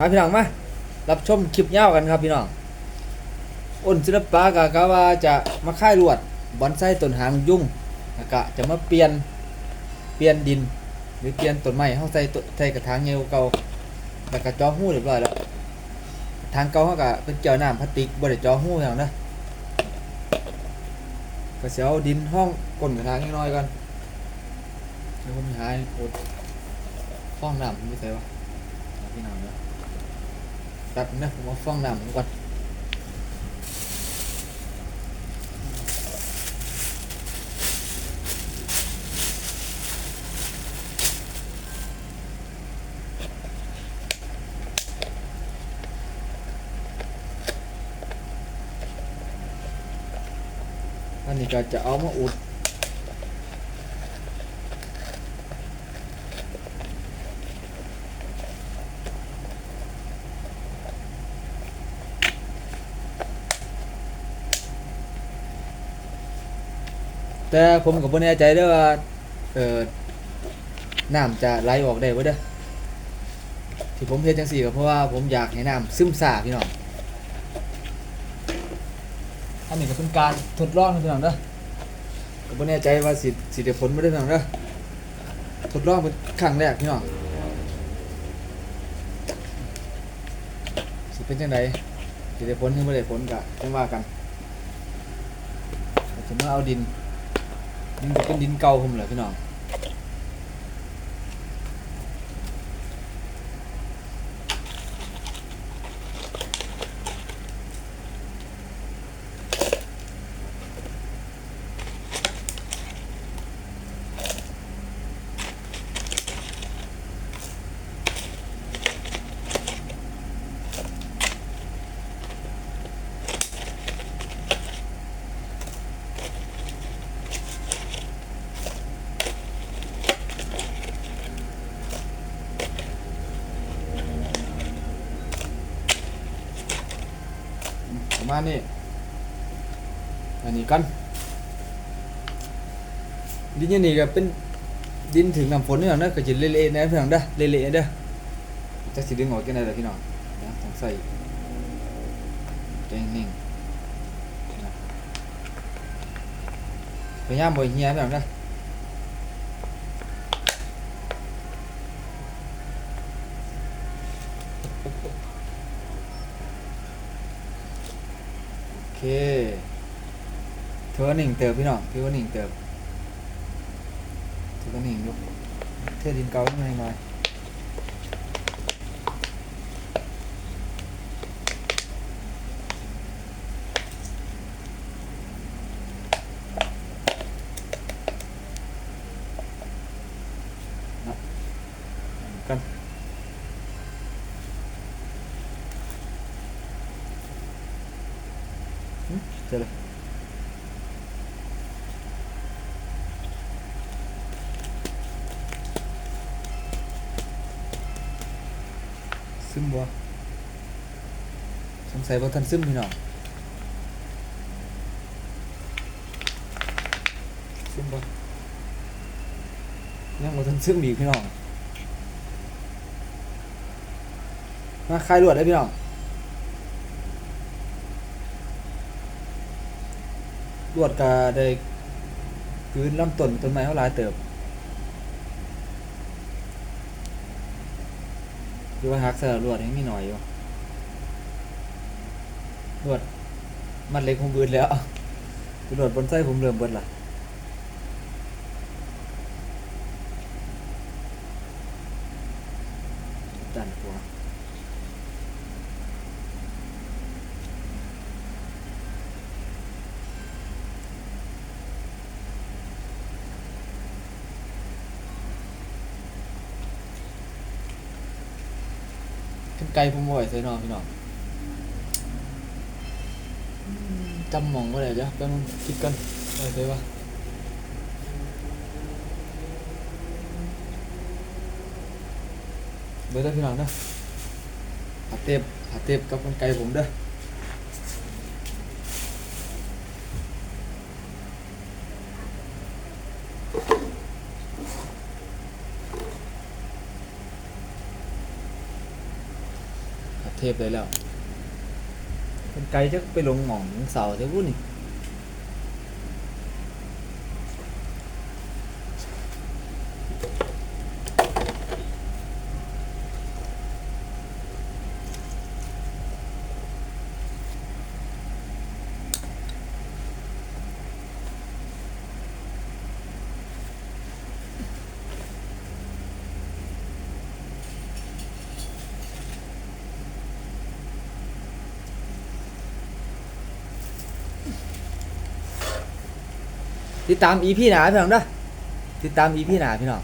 มาพี่น้องมารับชมคลิปยาวกันครับพี่น้องอ้นศิลปะกะกะว่าจะมาค่ายลวดบอนไส้ต้นหางยุ่งก็จะมาเปลี่ยนเปลี่ยนดิน หรือเปลี่ยนต้นไม้เฮาใส่ต้นใส่กระถางเงวเก่าแล้วก็จอหู้เรียบร้อยแล้วทางเก่าเฮาก็เป็นเจาน้ำพลาสติกบ่ได้จอหู้อย่างนั้นนะก็สิเอาดินห้องก้นกระถางน้อยๆก่อนเดี๋ยวผมหาโอ้ห้องน้ำมันไม่ใส่วะพี่น้องเนาะ แป๊บนะผมเอาฟองน้ำก่อนอันนี้ก็จะเอามาอุด แต่ผมกับบ่แน่ใจเด้อว่าเออน้ำจะไหลออกได้บ่เด้อที่ผมเฮ็ดจังซี่ก็เพราะว่าผมอยากให้น้ำซึมซาพี่น้องอันนี้ก็เป็นการทดลองนะพี่น้องเด้อก็บ่แน่ใจว่าสิสิได้ผลบ่ได้พี่น้องเด้อทดลองเป็นครั้งแรกพี่น้องสิเป็นจังไดสิได้ผลหรือบ่ได้ผลก็จังว่ากันก็จะมาเอาดิน ดินก็เป็นดินเก่าผมเลยพี่น้อง มาณนี้อันนี้กันดินอยันนี่ก็เป็นดินถึงน้ำฝนนี่หรอนะก็จะเละๆนะพี่น้องเด้อเละๆเด้อจะสิดึงออกกันได้เลยพี่น้องนะต้องใส่ใจนิ่งๆนะพยายามบ่ให้เฮียพี่น้องเด้อ เคถือว่าหนึ่งเติบพี่น้องถือว่าหนึ่งเติบถือว่าหนึ่งยกเทดินเกาขึ้นมาหน่อยกัน หึเจอเลยซึมบ่สงสัยว่าท่านซึมพี่น้องซึมบ่ยังบ่ทันซึมอีกพี่น้องมาคลายรวดได้พี่น้อง รวดกาได้คืนลำต้นต้นไม้เขาหลายเติบอยู่ว่าหักเสรวดยังมีหน่อยอยู่รวดมัดเล็กผมเบิดแล้วรวดบนไส้ผมเริ่มเบิดละดันหัว ขึ้นไกลผมบ่อยใส่นอนพี่น้องจำหมองว่าไหนจ้ะแป๊บนึงคิดกันว่าใส่ปะเบิดเด้พี่น้องเด้อหาเต็บหาเต็บกับกันไกลผมเด้อ เทปเลยแล้วเป็นไกลจะไปลงหม่องเสาเทพวุ่นนี่ ติดตามอีพี่หนาพี่น้องเด้อติดตามอีพี่หนาพี่น้อง